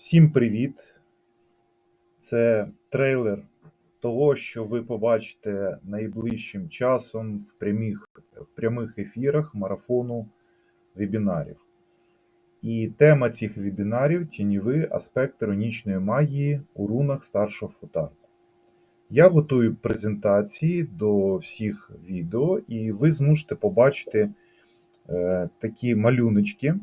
Всім привіт! Це трейлер того, що ви побачите найближчим часом в прямих, в прямих ефірах марафону вебінарів. І тема цих вебінарів тіньові аспекти іронічної магії у рунах старшого футарку. Я готую презентації до всіх відео, і ви зможете побачити е, такі малюночки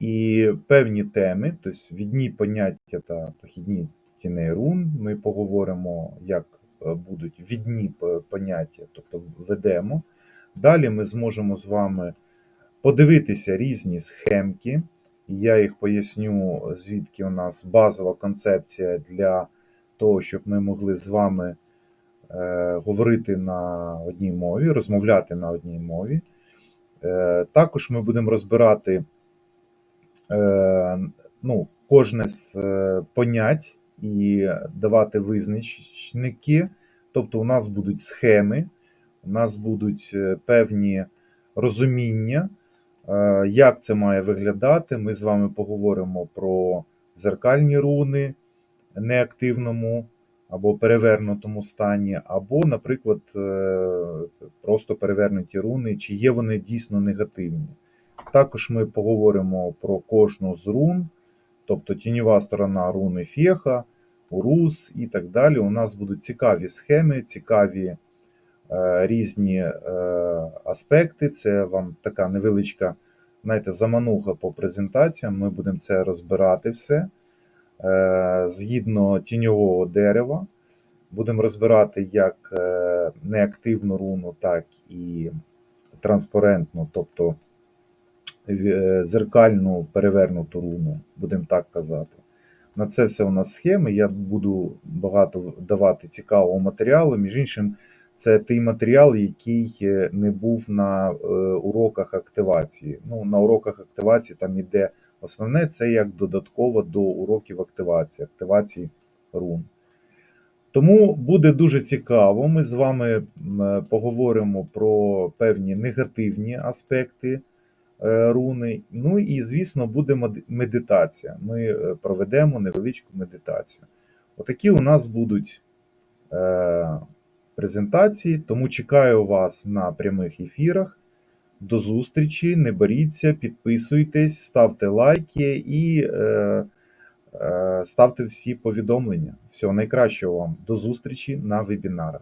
і певні теми, тобто відні поняття та похідні тіней рун. Ми поговоримо, як е, будуть відні поняття, тобто введемо. Далі ми зможемо з вами подивитися різні схемки. Я їх поясню, звідки у нас базова концепція для того, щоб ми могли з вами е, говорити на одній мові, розмовляти на одній мові. Е, також ми будемо розбирати ну, кожне з е, понять і давати визначники. Тобто, у нас будуть схеми, у нас будуть е, певні розуміння, е, як це має виглядати. Ми з вами поговоримо про зеркальні руни неактивному або перевернутому стані, або, наприклад, е, просто перевернуті руни, чи є вони дійсно негативні. Також ми поговоримо про кожну з рун, тобто тіньова сторона руни Феха, Урус і так далі. У нас будуть цікаві схеми, цікаві е, різні е, аспекти. Це вам така невеличка, знаєте, замануха по презентаціям. Ми будемо це розбирати все е, згідно тіньового дерева. Будемо розбирати як е, неактивну руну, так і транспарентну, тобто зеркальну перевернуту руну, будемо так казати. На це все у нас схеми. Я буду багато давати цікавого матеріалу. Між іншим, це той матеріал, який е, не був на е, уроках активації. Ну, на уроках активації там іде основне, це як додатково до уроків активації, активації рун. Тому буде дуже цікаво. Ми з вами е, поговоримо про певні негативні аспекти е, руни. Ну і, звісно, буде медитація. Ми е, проведемо невеличку медитацію. Отакі у нас будуть е, презентації, тому чекаю вас на прямих ефірах. До зустрічі, не боріться, підписуйтесь, ставте лайки і е, е, ставте всі повідомлення. Всього найкращого вам. До зустрічі на вебінарах.